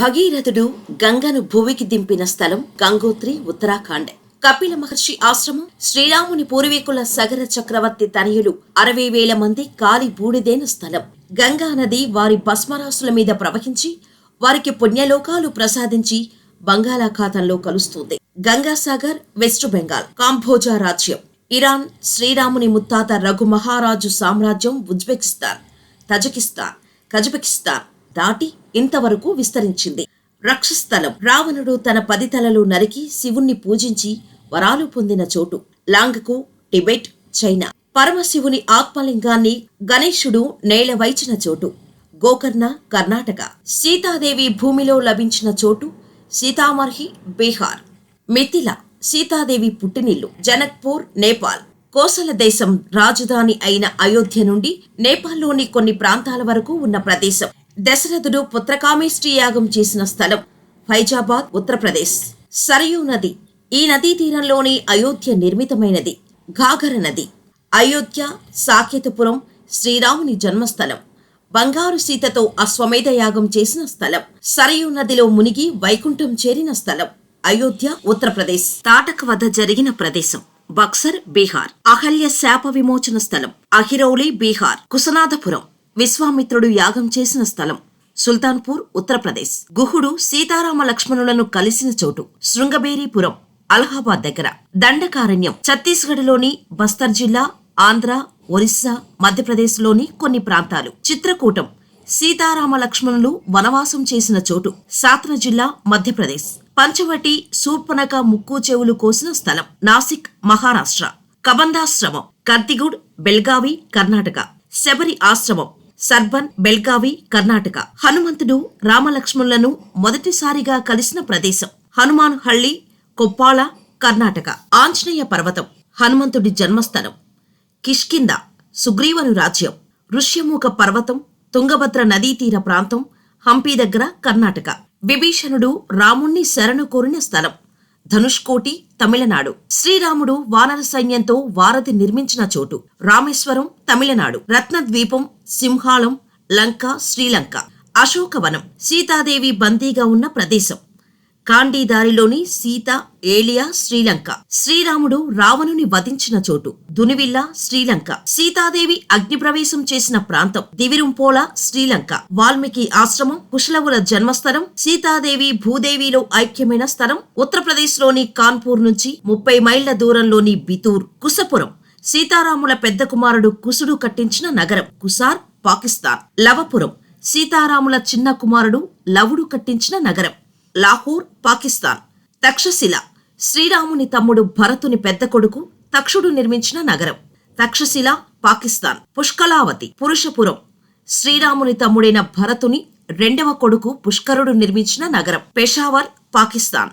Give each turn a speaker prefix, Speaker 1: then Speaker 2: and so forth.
Speaker 1: భగీరథుడు గంగను భూమికి దింపిన స్థలం గంగోత్రి ఉత్తరాఖండ్. కపిల మహర్షి ఆశ్రమం శ్రీరాముని పూర్వీకుల సగర చక్రవర్తి తనయులు అరవై వేల మంది కాలి బూడిదైన స్థలం. గంగా నది వారి భస్మరాసుల మీద ప్రవహించి వారికి పుణ్యలోకాలు ప్రసాదించి బంగాళాఖాతంలో కలుస్తుంది. గంగాసాగర్ వెస్ట్ బెంగాల్ కాంభోజా రాజ్యం. ఇరాన్ శ్రీరాముని ముత్తాత రఘు మహారాజు సామ్రాజ్యం ఉజ్బెకిస్తాన్ తజకిస్తాన్ కజబెకిస్తాన్ దాటి ఇంతవరకు విస్తరించింది. రక్షస్థలం. రావణుడు తన పది తలలు నరికి శివుణ్ణి పూజించి వరాలు పొందిన చోటు. లాంగకు టిబెట్ చైనా. పరమశివుని ఆత్మలింగాన్ని గణేశుడు నేల వైచిన చోటు. గోకర్ణ కర్ణాటక. సీతాదేవి భూమిలో లభించిన చోటు సీతామర్హి బీహార్. మిథిల సీతాదేవి పుట్టినిల్లు జనక్పూర్ నేపాల్. కోసల దేశం రాజధాని అయిన అయోధ్య నుండి నేపాల్లోని కొన్ని ప్రాంతాల వరకు ఉన్న ప్రదేశం. దశరథుడు పుత్రకామేష్టి యాగం చేసిన స్థలం ఫైజాబాద్ ఉత్తరప్రదేశ్. సరయూ నది ఈ నదీ తీరంలోని అయోధ్య నిర్మితమైనది ఘాఘర నది. అయోధ్య సాకేతపురం శ్రీరాముని జన్మస్థలం. బంగారు సీతతో అశ్వమేధ యాగం చేసిన స్థలం. సరయూ నదిలో మునిగి వైకుంఠం చేరిన స్థలం. అయోధ్య ఉత్తరప్రదేశ్. తాటక వద్ద జరిగిన ప్రదేశం బక్సర్ బీహార్. అహల్య శాప విమోచన స్థలం అహిరౌలి బీహార్. కుసనాథపురం. విశ్వామిత్రుడు యాగం చేసిన స్థలం సుల్తాన్పూర్ ఉత్తరప్రదేశ్. గుహుడు సీతారామ లక్ష్మణులను కలిసిన చోటు శృంగబేరీపురం అలహాబాద్ దగ్గర. దండకారణ్యం ఛత్తీస్గఢ్లోని బస్తర్ జిల్లా ఆంధ్ర ఒరిస్సా మధ్యప్రదేశ్లోని కొన్ని ప్రాంతాలు. చిత్రకూటం సీతారామ లక్ష్మణులు వనవాసం చేసిన చోటు సాత్న జిల్లా మధ్యప్రదేశ్. పంచవటి సూర్పనక ముక్కు చెవులు కోసిన స్థలం నాసిక్ మహారాష్ట్ర. కబందాశ్రమం కర్తిగూడ్ బెల్గావి కర్ణాటక. శబరి ఆశ్రమం సర్బన్ బెల్గావి కర్ణాటక. హనుమంతుడు రామలక్ష్మణులను మొదటిసారిగా కలిసిన ప్రదేశం. హనుమాన్ హళ్ళి కొప్పాళ కర్ణాటక. ఆంజనేయ పర్వతం. హనుమంతుడి జన్మస్థలం. కిష్కింద సుగ్రీవను రాజ్యం. ఋష్యముఖ పర్వతం తుంగభద్ర నదీ తీర ప్రాంతం హంపి దగ్గర కర్ణాటక. విభీషణుడు రాముణ్ణి శరణు కోరిన స్థలం. ధనుష్కోటి తమిళనాడు. శ్రీరాముడు వానర సైన్యంతో వారధి నిర్మించిన చోటు. రామేశ్వరం తమిళనాడు. రత్నద్వీపం సింహాళం లంక శ్రీలంక. అశోకవనం. సీతాదేవి బందీగా ఉన్న ప్రదేశం. కాండీదారిలోని సీత ఏలియా శ్రీలంక. శ్రీరాముడు రావణుని వధించిన చోటు దునివిల్ల శ్రీలంక. సీతాదేవి అగ్నిప్రవేశం చేసిన ప్రాంతం దివిరుంపోల శ్రీలంక. వాల్మీకి ఆశ్రమం కుశలవుల జన్మస్థలం సీతాదేవి భూదేవిలో ఐక్యమైన స్థలం ఉత్తరప్రదేశ్లోని కాన్పూర్ నుంచి ముప్పై మైళ్ళ దూరంలోని బితూర్ కుసపురం సీతారాముల పెద్ద కుమారుడు కుసుడు కట్టించిన నగరం కుసార్ పాకిస్తాన్. లవపురం. సీతారాముల చిన్న కుమారుడు లవుడు కట్టించిన నగరం. లాహోర్ పాకిస్తాన్. తక్షశిల. శ్రీరాముని తమ్ముడు భరతుని పెద్ద కొడుకు తక్షుడు నిర్మించిన నగరం. తక్షశిల పాకిస్తాన్. పుష్కలావతి పురుషపురం. శ్రీరాముని తమ్ముడైన భరతుని రెండవ కొడుకు పుష్కరుడు నిర్మించిన నగరం. పెషావర్ పాకిస్తాన్.